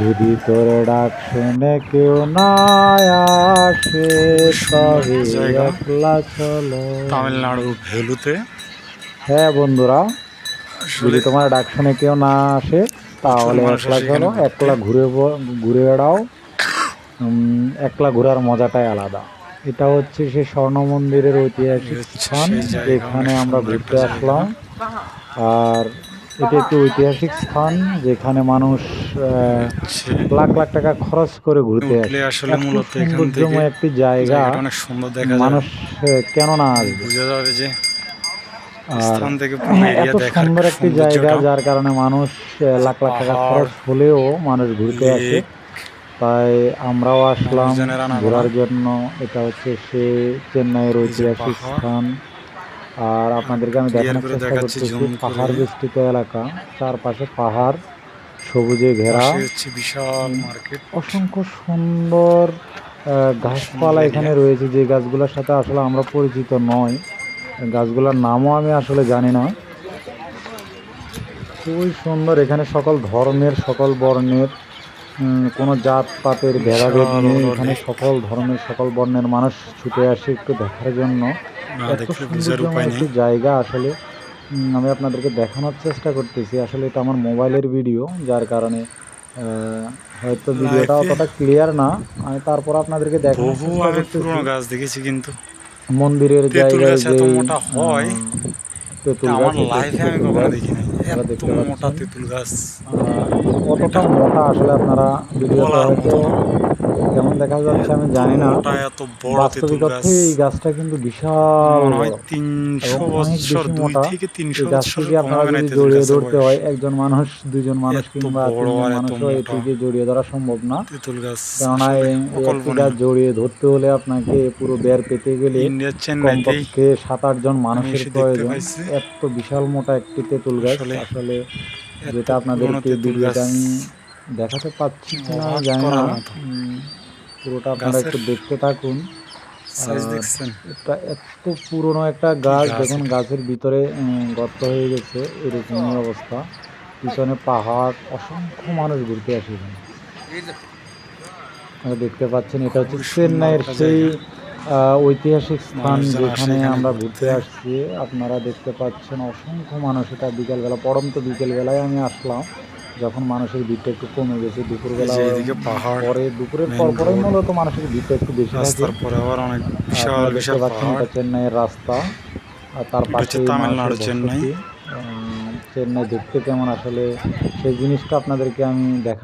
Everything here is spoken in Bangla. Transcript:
যদি তোর ডাক শুনে কেউ না আসে তবে একলা চলো। তামিলনাড়ু। ভেলুতে হ্যাঁ বন্ধুরা যদি তোমার ডাক শুনে কেউ না আসে তাহলে একলা চলো একলা ঘুরে ব- ঘুরে বেড়াও। একলা ঘোরার মজাটাই আলাদা। এটা হচ্ছে সে স্বর্ণ মন্দিরের ঐতিহাসিক স্থান যেখানে আমরা ঘুরতে আসলাম। আর এটা একটি ঐতিহাসিক স্থান যেখানে মানুষ লাখ লাখ টাকা খরচ করে ঘুরতে আসে। আসলে মূলত একটি জায়গা অনেক সুন্দর দেখা মানুষ কেন না আসবে? বুঝা যাবে যে আর স্থান থেকে এত সুন্দর একটি জায়গা যার কারণে মানুষ লাখ লাখ টাকা খরচ হলেও মানুষ ঘুরতে আসে। তাই আমরাও আসলাম ঘোরার জন্য। এটা হচ্ছে সে চেন্নাইয়ের ঐতিহাসিক স্থান। আর আপনাদেরকে আমি দেখানোর চেষ্টা করতেছি পাহাড় বেষ্টিত এলাকা চারপাশে পাহাড় সবুজে ঘেরা। বিশাল মার্কেট। অসংখ্য সুন্দর গাছপালা এখানে রয়েছে যে গাছগুলোর সাথে আসলে আমরা পরিচিত নয় গাছগুলোর নামও আমি আসলে জানি না। খুবই সুন্দর এখানে সকল ধর্মের সকল বর্ণের কোনো জাতপাতের ভেদাভেদ বিশাল নেই এখানে সকল ধর্মের সকল বর্ণের মানুষ ছুটে আসে একটু দেখার জন্য। এত একটি জায়গা আসলে আমি আপনাদেরকে দেখানোর চেষ্টা করতেছি। আসলে এটা আমার মোবাইলের ভিডিও যার কারণে হয়তো ভিডিওটা অতটা ক্লিয়ার না। আমি তারপর আপনাদেরকে দেখানোর চেষ্টা করতেছি। গাছ দেখেছি কিন্তু। মন্দিরের জায়গায় যে মোটা হয়, তেঁতুল গাছ আমি কখনো দেখি নাই আপনারা এত মোটা তেঁতুল গাছ। কতটা মোটা আসলে আপনারা ভিডিওতে হয়তো কেমন দেখা যাচ্ছে আমি জানি না। মোটা এত বড় তেঁতুল গাছ। এই গাছটা কিন্তু বিশাল হয় তিনশো বছর দুই থেকে তিনশো বছর আপনারা যদি জড়িয়ে ধরতে হয় একজন মানুষ দুজন মানুষ কিংবা তিনজন মানুষও এটিকে জড়িয়ে ধরা সম্ভব না। তেঁতুল গাছ কেননা এই। গাছ জড়িয়ে ধরতে হলে আপনাকে পুরো বের পেতে গেলে কমপক্ষে সাত আট জন মানুষের প্রয়োজন। এত বিশাল মোটা একটি তেঁতুল গাছ। আসলে আসলে যেটা পুরনো আপনাদেরকে ভিডিওটা আমি দেখাতে পাচ্ছি অবাক জানি না। পুরোটা আপনারা একটু দেখতে থাকুন। এটা এত পুরনো একটা গাছ দেখুন গাছের ভিতরে গর্ত হয়ে গেছে এরকমই অবস্থা। পিছনে পাহাড় অসংখ্য মানুষ ঘুরতে আসে এখানে। দেখতে পাচ্ছেন এটা হচ্ছে চেন্নাইয়ের সেই ঐতিহাসিক স্থান যেখানে আমরা ঘুরতে। আসছি। আপনারা দেখতে পাচ্ছেন অসংখ্য মানুষ এটা বিকেলবেলা পড়ন্ত বিকেলবেলায় আমি আসলাম যখন মানুষের ভিড়টা একটু কমে গেছে। দুপুরবেলা পরে দুপুরের পর পরে মূলত মানুষের ভিড়টা একটু বেশি দেখতে পাচ্ছেন এটা চেন্নাইয়ের রাস্তা। আর তার পাশে তামিলনাড়ু, চেন্নাই। চেন্নাই দেখতে কেমন আসলে সেই জিনিসটা আপনাদেরকে আমি দেখা